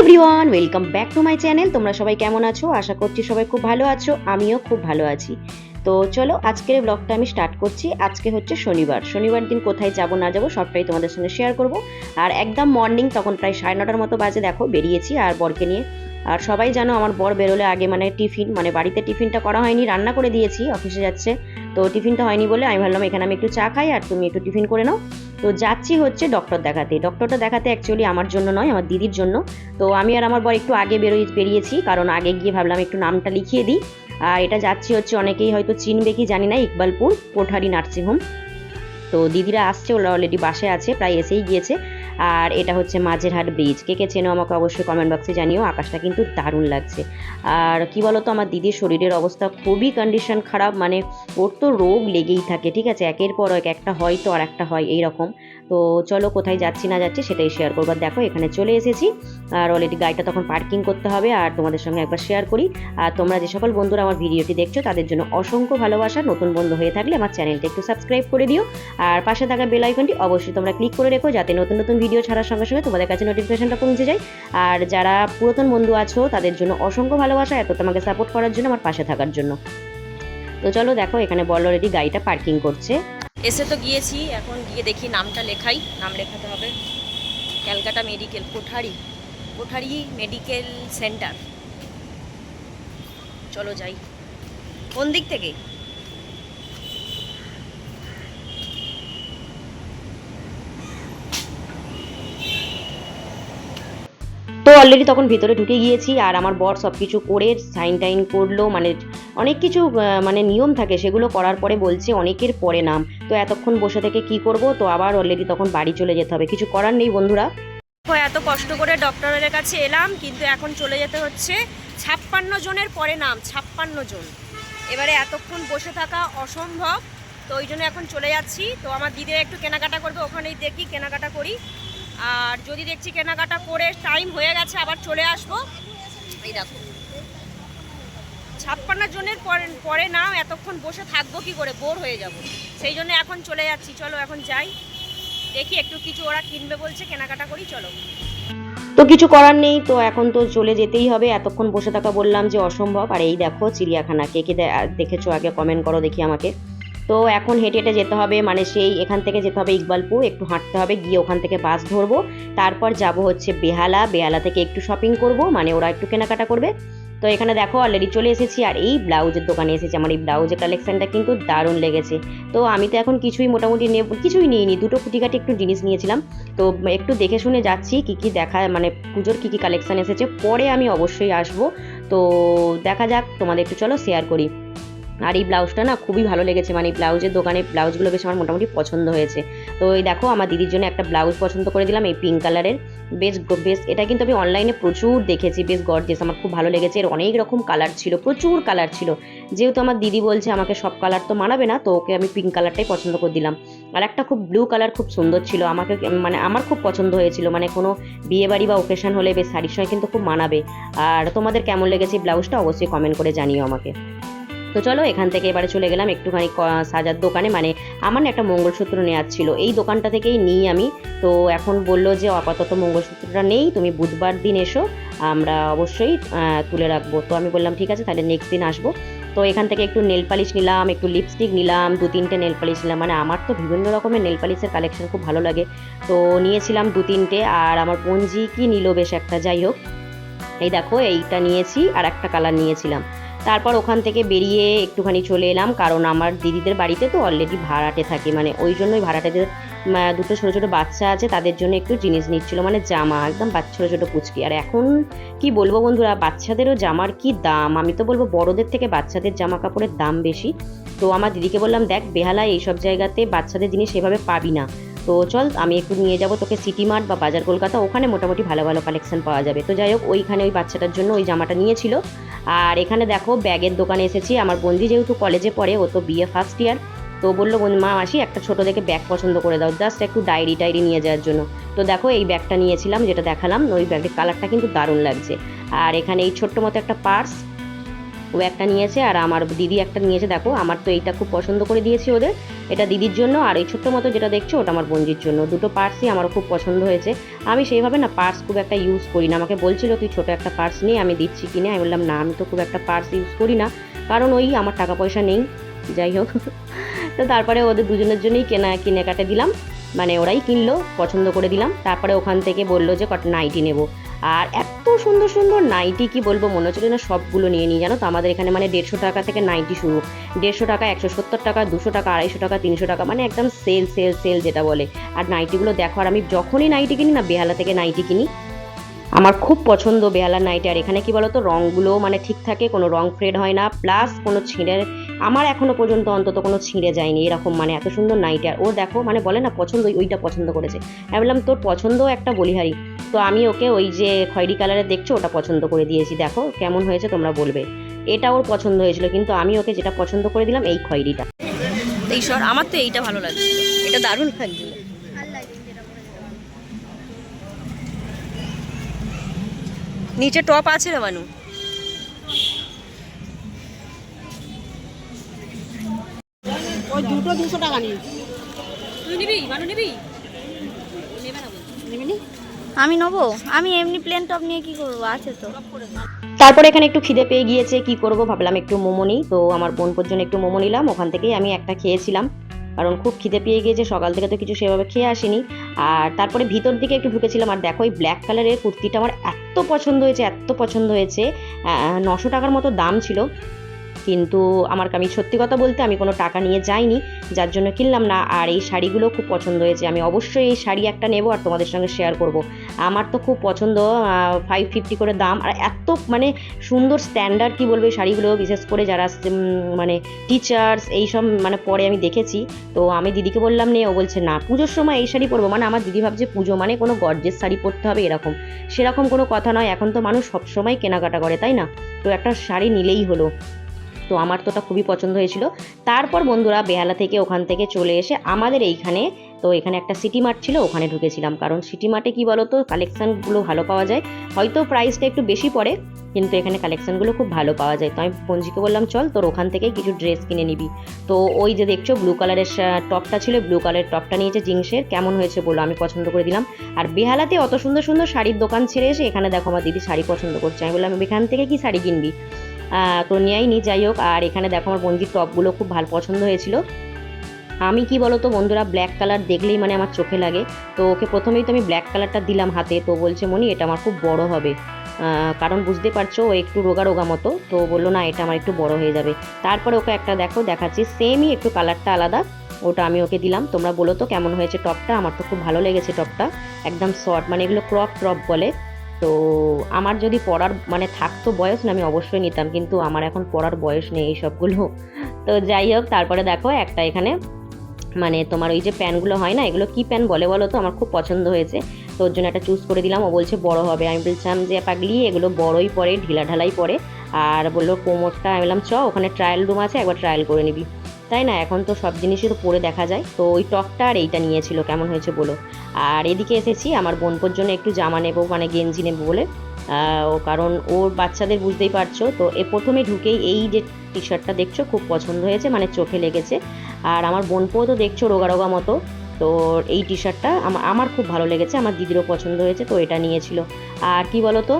Everyone welcome back to my channel তোমরা সবাই কেমন আছো? আশা করছি সবাই খুব ভালো আছো, আমিও খুব ভালো আছি। তো চলো, আজকের ব্লগটা আমি স্টার্ট করছি। আজকে হচ্ছে শনিবার। শনিবার দিন কোথায় যাব, না যাব, সবটাই তোমাদের সঙ্গে শেয়ার করব। আর একদম মর্নিং তখন প্রায় সাড়ে নটার মতো বাজে, দেখো, বেরিয়েছি। আর বরকে নিয়ে আর সবাই জানো আমার বর বেরোলে আগে মানে টিফিন মানে বাড়িতে টিফিনটা করা হয়নি, রান্না করে দিয়েছি, অফিসে যাচ্ছে। তো টিফিনটা হয়নি বলে আমি ভাবলাম এখানে আমি একটু চা খাই আর তুমি একটু টিফিন করে নাও। তো যাচ্ছি হচ্ছে ডক্টর দেখাতে। ডক্টরটা দেখাতে অ্যাকচুয়ালি আমার জন্য নয়, আমার দিদির জন্য। তো আমি আর আমার বর একটু আগে বেরোই, বেরিয়েছি, কারণ আগে গিয়ে ভাবলাম একটু নামটা লিখিয়ে দিই। আর এটা যাচ্ছি হচ্ছে অনেকেই হয়তো চিনবে কি জানি না, ইকবালপুর, কোঠারি নার্সিংহোম তো দিদিরা আসছে, ওরা অলরেডি বাসে আছে, প্রায় এসেই গিয়েছে। আর এটা হচ্ছে মাঝেরহাট ব্রিজ কে কে চেনো আমাকে অবশ্যই কমেন্ট বক্সে জানিও, আকাশটা কিন্তু দারুণ লাগছে। আর কি বলতো, আমার দিদির শরীরের অবস্থা খুবই কন্ডিশন খারাপ মানে ওর তো রোগ লেগেই থাকে, ঠিক আছে? একের পর এক, একটা হয় তো আর একটা হয় এই রকম তো চলো কোথায় যাচ্ছি, না যাচ্ছি, সেটাই শেয়ার করব। দেখো, এখানে চলে এসেছি। আর অলরেডি গাড়িটা তখন পার্কিং করতে হবে, আর তোমাদের সঙ্গে একবার শেয়ার করি। আর তোমরা যে সকল বন্ধুরা আমার ভিডিওটি দেখছ, তাদের জন্য অসংখ্য ভালোবাসা। নতুন বন্ধু হয়ে থাকলে আমার চ্যানেলটা একটু সাবস্ক্রাইব করে দিও। আর পাশে থাকা বেল আইকনটি অবশ্যই তোমরা ক্লিক করে রেখো যাতে নতুন নতুন ভিডিও ছাড়ার সঙ্গে সঙ্গে তোমাদের কাছে নোটিফিকেশনটা পৌঁছে যায়। আর যারা পুরাতন বন্ধু আছো, তাদের জন্য অসংখ্য ভালোবাসা, এত তোমাকে সাপোর্ট করার জন্য আমার পাশে থাকার জন্য। তো চলো দেখো, এখানে বল অলরেডি গাড়িটা পার্কিং করছে। এসে তো গিয়েছি, এখন গিয়ে দেখি নামটা লেখাই। নাম লেখাতে হবে Calcutta medical, Kothari. Kothari medical centre. চলো যাই। কোন দিক থেকে? তো অলরেডি তখন ভিতরে ঢুকে গিয়েছি আর আমার বর সব কিছু করে সাইন টাইন করল মানে অনেক কিছু মানে নিয়ম থাকে, সেগুলো করার পরে বলছে অনেকের পরে নাম। তো এতক্ষণ বসে থেকে কি করব? তো আবার অলরেডি তখন বাড়ি চলে যেতে হবে। কিছু করার নেই বন্ধুরা। এত কষ্ট করে ডক্টরের কাছে এলাম, কিন্তু এখন চলে যেতে হচ্ছে ছাপ্পান্ন জনের পরে নাম, ছাপ্পান্ন জন। এবারে এতক্ষণ বসে থাকা অসম্ভব। তো ওই জন্য এখন চলে যাচ্ছি। তো আমার দিদিরা একটু কেনাকাটা করবে, ওখানেই দেখি, কেনাকাটা করি। আর যদি দেখছি কেনাকাটা করে টাইম হয়ে গেছে, আবার চলে আসব। এই দেখো। ছাপ্পান্ন জনের পরে পরে না, এতক্ষণ বসে থাকব কি করে? বোর হয়ে যাব। সেই জন্য এখন চলে যাচ্ছি। চলো, এখন যাই। দেখি একটু কিছু ওরা কিনবে বলছে, কেনাকাটা করি, চলো। তো কিছু করার নেই, তো এখন তো চলে যেতেই হবে। এতক্ষণ বসে থাকা বললাম যে অসম্ভব। আর এই দেখো, চিড়িয়াখানা। কে কে দেখেছ আগে কমেন্ট করো দেখি আমাকে। তো এখন হেঁটে হেঁটে যেতে হবে মানে সেই এখান থেকে যেতে হবে ইকবালপুর একটু হাঁটতে হবে, গিয়ে ওখান থেকে বাস ধরবো। তারপর যাব হচ্ছে বেহালা বেহালা থেকে একটু শপিং করব মানে ওরা একটু কেনাকাটা করবে। তো এখানে দেখো অলরেডি চলে এসেছি, আর এই ব্লাউজের দোকানে এসেছি, আমার এই ব্লাউজের কালেকশানটা কিন্তু দারুণ লেগেছে। তো আমি তো এখন কিছুই মোটামুটি নেব, কিছুই নিইনি, দুটো কুটিকাটি একটু জিনিস নিয়েছিলাম। তো একটু দেখে শুনে যাচ্ছি কি কি দেখা মানে পুজোর কি কি কালেকশন এসেছে, পরে আমি অবশ্যই আসব। তো দেখা যাক, তোমাদের একটু চলো শেয়ার করি। আর এই ব্লাউজটা না খুবই ভালো লেগেছে। মানে এই ব্লাউজের দোকানে ব্লাউজগুলো বেশ আমার মোটামুটি পছন্দ হয়েছে। তো এই দেখো, আমার দিদির জন্য একটা ব্লাউজ পছন্দ করে দিলাম, এই পিঙ্ক কালারের বেশ বেশ, এটা কিন্তু আমি অনলাইনে প্রচুর দেখেছি, বেশ গর্জেস আমার খুব ভালো লেগেছে। এর অনেক রকম কালার ছিল, প্রচুর কালার ছিল। যেহেতু আমার দিদি বলছে আমাকে সব কালার তো মানাবে না, তো ওকে আমি পিঙ্ক কালারটাই পছন্দ করে দিলাম। আর একটা খুব ব্লু কালার খুব সুন্দর ছিল, আমাকে মানে আমার খুব পছন্দ হয়েছিল। মানে কোনো বিয়েবাড়ি বা ওকেশন হলে বেশ শাড়ির সঙ্গে কিন্তু খুব মানাবে। আর তোমাদের কেমন লেগেছে ব্লাউজটা, অবশ্যই কমেন্ট করে জানিও আমাকে। তো চলো, এখান থেকে এবারে চলে গেলাম একটুখানি সাজার দোকানে। মানে আমার একটা মঙ্গলসূত্র নেওয়ার ছিল। এই দোকানটা থেকেই নিই আমি। তো এখন বলল যে, আপাতত মঙ্গলসূত্রটা নেই। তুমি বুধবার দিন এসো। আমরা অবশ্যই তুলে রাখব। তো আমি বললাম, ঠিক আছে, তাহলে নেক্সট দিন আসব। তো এখান থেকে একটু নেল পালিশ নিলাম, একটু লিপস্টিক নিলাম, দু তিনটে নেল পালিশ নিলাম। মানে আমার তো বিভিন্ন রকমের নেল পালিশের কালেকশন খুব ভালো লাগে। তো নিয়েছিলাম দু তিনটে। আর আমার পঞ্জি কি নিল বেশ একটা। যাই হোক, এই দেখো, এইটা নিয়েছি, আর একটা কালার নিয়েছিলাম। তারপর ওখান থেকে বেরিয়ে একটুখানি চলে এলাম, কারণ আমার দিদিদের বাড়িতে তো অলরেডি ভাড়াটে থাকে মানে ওই জন্যই ভাড়াটেদের দুটো ছোটো ছোটো বাচ্চা আছে, তাদের জন্য একটু জিনিস নিচ্ছিল মানে জামা, একদম বাচ্চা, ছোটো ছোটো পুচকি আর এখন কি বলব বন্ধুরা, বাচ্চাদেরও জামার কি দাম? আমি তো বলব বড়দের থেকে বাচ্চাদের জামা কাপড়ের দাম বেশি। তো আমার দিদিকে বললাম, দেখ, বেহালায় এইসব জায়গাতে বাচ্চাদের জিনিস সেভাবে পাবি না। তো চল, আমি একটু নিয়ে যাব তোকে সিটি মার্ট বা বাজার কলকাতা, ওখানে মোটামুটি ভালো ভালো কালেকশন পাওয়া যাবে। তো যাই হোক, ওইখানে ওই বাচ্চাটার জন্য ওই জামাটা নিয়েছিল। আর এখানে দেখো, ব্যাগের দোকানে এসেছি। আমার বন্দি যেহেতু কলেজে পড়ে, ও তো বিএ ফার্স্ট ইয়ার তো বলল মা, মাসি, একটা ছোটো দেখে ব্যাগ পছন্দ করে দাও। জাস্ট একটু ডায়েরি টাইরি নিয়ে যাওয়ার জন্য। তো দেখো, এই ব্যাগটা নিয়েছিলাম, যেটা দেখালাম, ওই ব্যাগের কালারটা কিন্তু দারুণ লাগছে। আর এখানে এই ছোট্ট মতো একটা পার্স ও একটা নিয়েছে আর আমার দিদি একটা নিয়েছে। দেখো, আমার তো এইটা খুব পছন্দ করে দিয়েছি ওদের। এটা দিদির জন্য আর এই ছোট্ট মতো যেটা দেখছ, ওটা আমার বোনজির জন্য। দুটো পার্সই আমার খুব পছন্দ হয়েছে। আমি সেইভাবে না পার্স খুব একটা ইউজ করি না। আমাকে বলছিল, তুই ছোটো একটা পার্স নিয়ে আমি দিচ্ছি কিনে। আমি বললাম, না, আমি তো খুব একটা পার্স ইউজ করি না। কারণ ওই আমার টাকা পয়সা নেই। যাই হোক। তো তারপরে ওদের দুজনের জন্যই কেনা কিনে কাটে দিলাম। মানে ওরাই কিনলো, পছন্দ করে দিলাম। তারপরে ওখান থেকে বলল যে, কট নাইটি নেব। আর এত সুন্দর সুন্দর নাইটি, কি বলব, মনে হচ্ছিল না সবগুলো নিয়ে নিই, জানো তো? আমাদের এখানে মানে দেড়শো টাকা থেকে নাইটি শুরু। দেড়শো টাকা, একশো সত্তর টাকা, দুশো টাকা, আড়াইশো টাকা, তিনশো টাকা মানে একদম সেল সেল সেল যেটা বলে। আর নাইটিগুলো দেখো, আর আমি যখনই নাইটি কিনি না, বেহালা থেকে নাইটি কিনি, আমার খুব পছন্দ বেহালার নাইটি। আর এখানে কি বলতো রঙগুলো মানে ঠিক থাকে, কোনো রং ফ্রেড হয় না, প্লাস কোনো ছিঁড়ে আমার এখনও পর্যন্ত অন্তত কোনো ছিঁড়ে যায়নি, এরকম মানে এত সুন্দর নাইটি। আর ও দেখো মানে বলে না, পছন্দ, ওইটা পছন্দ করেছে। আমি বললাম, তোর পছন্দ একটা বলিহারি। তো আমি ওকে ওই যে খয়েরি কালারের দেখছ ওটা পছন্দ করে দিয়েছি। দেখো কেমন হয়েছে তোমরা বলবে। এটা ওর পছন্দ হয়েছিল কিন্তু আমি ওকে যেটা পছন্দ করে দিলাম এই খয়েরিটা। এই সর আমার তো এইটা ভালো লাগছে। এটা দারুণ লাগছিল নিচে টপ আছে রে মানু? ওই দুটো দুশো টাকা নিয়ে তুই নিবি? মানু নিবি? নেবে না নেবে নি আমি নেব? আমি এমনি প্লেন টপ নিয়ে কি করব? আছে তো। তারপরে এখানে একটু খিদে পেয়ে গিয়েছে, কি করব? ভাবলাম একটু মোমো নিই। তো আমার বোন পর্যন্ত একটু মোমো নিলাম। ওখান থেকেই আমি একটা খেয়েছিলাম। কারণ খুব খিদে পেয়ে গিয়েছে। সকাল থেকে তো কিছু সেভাবে খেয়ে আসিনি। আর তারপরে ভিতর দিকে একটু ঢুকেছিলাম। আর দেখো ওই ব্ল্যাক কালারের কুর্তিটা আমার এত পছন্দ হয়েছে, এত পছন্দ হয়েছে। নশো টাকার মতো দাম ছিল। কিন্তু আমার আমি সত্যি কথা বলতে আমি কোনো টাকা নিয়ে যাইনি, যার জন্য কিনলাম না। আর এই শাড়িগুলো খুব পছন্দ হয়েছে। আমি অবশ্যই এই শাড়ি একটা নেব আর তোমাদের সঙ্গে শেয়ার করব। আমার তো খুব পছন্দ ফাইভ ফিফটি করে দাম। আর এত মানে সুন্দর স্ট্যান্ডার্ড কি বলবে এই শাড়িগুলো, বিশেষ করে যারা মানে টিচার্স এইসব মানে পরে আমি দেখেছি। তো আমি দিদিকে বললাম, নে। ও বলছে, না, পুজোর সময় এই শাড়ি পরবো। মানে আমার দিদি ভাবছে পুজো মানে কোনো গর্জের শাড়ি পরতে হবে এরকম। সেরকম কোনো কথা নয়। এখন তো মানুষ সবসময় কেনাকাটা করে, তাই না? তো একটা শাড়ি নিলেই হলো। তো আমার তো ওটা খুবই পছন্দ হয়েছিল। তারপর বন্ধুরা বেহালা থেকে ওখান থেকে চলে এসে আমাদের এইখানে, তো এখানে একটা সিটি মার্ট ছিল, ওখানে ঢুকেছিলাম। কারণ সিটি মার্টে কি তো কালেকশানগুলো ভালো পাওয়া যায়। হয়তো প্রাইসটা একটু বেশি পড়ে, কিন্তু এখানে কালেকশানগুলো খুব ভালো পাওয়া যায়। তো আমি পঞ্জিকে বললাম, চল তোর ওখান থেকেই কিছু ড্রেস কিনে নিবি। তো ওই যে দেখছ ব্লু কালারের টপটা ছিল ব্লু কালারের টপটা নিয়েছে জিন্সের। কেমন হয়েছে বলো, আমি পছন্দ করে দিলাম। আর বেহালাতে অত সুন্দর সুন্দর শাড়ির দোকান ছেড়ে এসে এখানে দেখো আমার দিদি শাড়ি পছন্দ করছে। আমি বললাম, এখান থেকে কি শাড়ি কিনবি? তো নিয়েই নি, যাই হোক। আর এখানে দেখো আমার বঞ্জির টপগুলো খুব ভালো পছন্দ হয়েছিল। আমি কি বলো তো বন্ধুরা ব্ল্যাক কালার দেখলেই মানে আমার চোখে লাগে। তো ওকে প্রথমেই তো আমি ব্ল্যাক কালারটা দিলাম হাতে। তো বলছে মনি এটা আমার খুব বড় হবে। কারণ বুঝতে পারছ, ও একটু রোগা রোগা মতো। তো বলল, না, এটা আমার একটু বড় হয়ে যাবে। তারপরে ওকে একটা দেখো, দেখাচ্ছি। সেমই একটু কালারটা আলাদা। ওটা আমি ওকে দিলাম। তোমরা বলো তো কেমন হয়েছে টপটা? আমার তো খুব ভালো লেগেছে টপটা। একদম শর্ট মানে এগুলো ক্রপ টপ বলে। তো আমার যদি পড়ার মানে থাকতো বয়স, না আমি অবশ্যই নিতাম, কিন্তু আমার এখন পড়ার বয়স নেই এই সবগুলো। তো যাই হোক, তারপরে দেখো একটা এখানে মানে তোমার ওই যে প্যানগুলো হয় না, এগুলো কি প্যান বলে বলো তো? আমার খুব পছন্দ হয়েছে। তো ওর জন্য একটা চুজ করে দিলাম। ও বলছে বড় হবে। আমি বলছিলাম যে, পাগলি, এগুলো বড়ই পড়ে ঢিলা ঢালাই পড়ে। আর বলল, কোমরটা। আমি বললাম, চ, ওখানে ট্রায়াল রুম আছে, একবার ট্রায়াল করে নিবি। তাই না? এখন তো সব জিনিসই তো পরে দেখা যায়। তো ওই টকটা আর এইটা নিয়েছিল, কেমন হয়েছে বলো? আর এদিকে এসেছি, আমার বোনপোর জন্য একটু জামা নেব মানে গেঞ্জি নেব বলে। ও কারণ ওর বাচ্চাদের বুঝতেই পারছ, তো এ প্রথমে ঢুকেই এই যে টি শার্টটা দেখছ, খুব পছন্দ হয়েছে মানে চোখে লেগেছে। আর আমার বোনপো তো দেখছ রোগা রোগা মতো, তো এই টি শার্টটা আমার খুব ভালো লেগেছে, আমার দিদিরও পছন্দ হয়েছে, তো এটা নিয়েছিল। আর কি বলো তো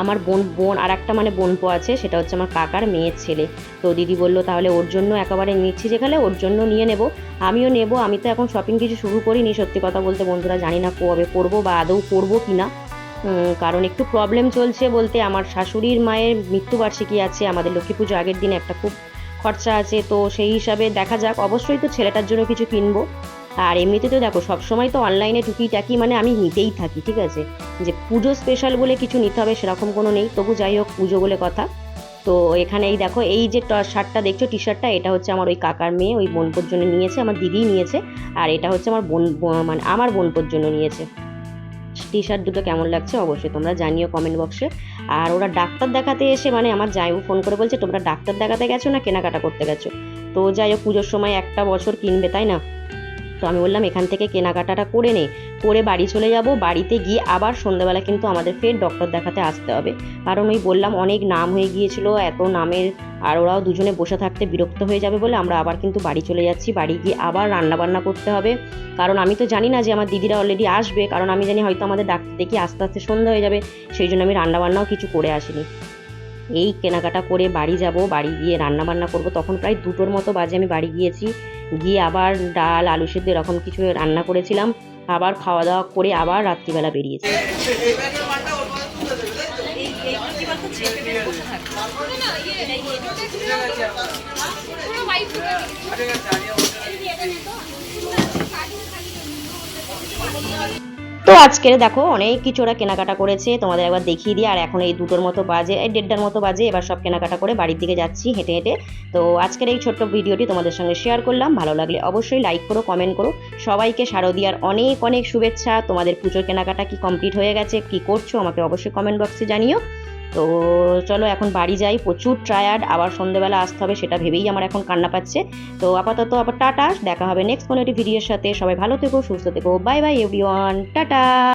আমার বোন বোন আর একটা মানে বোনপো আছে, সেটা হচ্ছে আমার কাকার মেয়ের ছেলে। তো দিদি বলল, তাহলে ওর জন্য একেবারে নিচ্ছি যেখানে, ওর জন্য নিয়ে নেব। আমিও নেব, আমি তো এখন শপিং কিছু শুরু করিনি, সত্যি কথা বলতে বন্ধুরা জানি না কবে করব বা আদৌ করব কি না। কারণ একটু প্রবলেম চলছে বলতে আমার শাশুড়ির মায়ের মৃত্যুবার্ষিকী আছে, আমাদের লক্ষ্মী পুজো আগের দিন একটা খুব খরচা আছে, তো সেই হিসাবে দেখা যাক। অবশ্যই তো ছেলেটার জন্য কিছু কিনবো। আর এমনিতে তো দেখো, সবসময় তো অনলাইনে টুকি টাকি মানে আমি নিতেই থাকি, ঠিক আছে? যে পুজো স্পেশাল বলে কিছু নিতে হবে সেরকম কোনো নেই, তবু যাই হোক, পুজো বলে কথা। তো এখানে এই দেখো, এই যে শার্টটা দেখছ টি শার্টটা এটা হচ্ছে আমার ওই কাকার মেয়ে, ওই বোনপোর জন্য নিয়েছে, আমার দিদিই নিয়েছে, আর এটা হচ্ছে আমার বোন মানে আমার বোনপোর জন্য নিয়েছে। টি শার্ট দুটো কেমন লাগছে অবশ্যই তোমরা জানিও কমেন্ট বক্সে আর ওরা ডাক্তার দেখাতে এসে মানে আমার জায়ু ফোন করে বলছে, তোমরা ডাক্তার দেখাতে গেছো না কেনাকাটা করতে গেছো? তো যাই হোক, পুজোর সময় একটা বছর কিনবে, তাই না? তো আমি বললাম, এখান থেকে কেনাকাটাটা করে নে। করে বাড়ি চলে যাব। বাড়িতে গিয়ে আবার সন্ধ্যাবেলা কিন্তু আমাদের ফের ডক্টর দেখাতে আসতে হবে। কারণ ওই বললাম, অনেক নাম হয়ে গিয়েছিল, এত নামের, আর ওরাও দুজনে বসে থাকতে বিরক্ত হয়ে যাবে বলে আমরা আবার কিন্তু বাড়ি চলে যাচ্ছি। বাড়ি গিয়ে আবার রান্না বান্না করতে হবে। কারণ আমি তো জানি না যে আমার দিদিরা অলরেডি আসবে। কারণ আমি জানি হয়তো আমাদের ডাক্তার দেখি আস্তে আস্তে সন্ধ্যা হয়ে যাবে। সেই জন্য আমি রান্না বান্নাও কিছু করে আসিনি। এই কেনাকাটা করে বাড়ি যাব। বাড়ি গিয়ে রান্না বান্না করব। তখন প্রায় দুটোর মতো বাজে আমি বাড়ি গিয়েছি। গিয়ে আবার ডাল, আলু সেদ্ধ, এরকম কিছু রান্না করেছিলাম। আবার খাওয়া দাওয়া করে আবার রাত্রিবেলা বেরিয়েছি। তো আজকের দেখো অনেক কিছু ওরা কেনাকাটা করেছে, তোমাদের একবার দেখিয়ে দিই। আর এখন এই দুটোর মতো বাজে, এই দেড়টার মতো বাজে, এবার সব কেনাকাটা করে বাড়ির দিকে যাচ্ছি হেঁটে হেঁটে। তো আজকের এই ছোট্ট ভিডিওটি তোমাদের সঙ্গে শেয়ার করলাম। ভালো লাগলে অবশ্যই লাইক করো কমেন্ট করো। সবাইকে শারদিয়ার অনেক অনেক শুভেচ্ছা। তোমাদের পুজোর কেনাকাটা কি কমপ্লিট হয়ে গেছে, কি করছ, আমাকে অবশ্যই কমেন্ট বক্সে জানিও। তো চলো এখন বাড়ি যাই, প্রচুর ট্রায়ার্ড আবার সন্ধেবেলা আসতে হবে সেটা ভেবেই আমার এখন কান্না পাচ্ছে। তো আপাতত আবার টাটা, দেখা হবে নেক্সট কোনো একটি ভিডিওর সাথে। সবাই ভালো থেকো, সুস্থ থেকো। Bye bye everyone tata!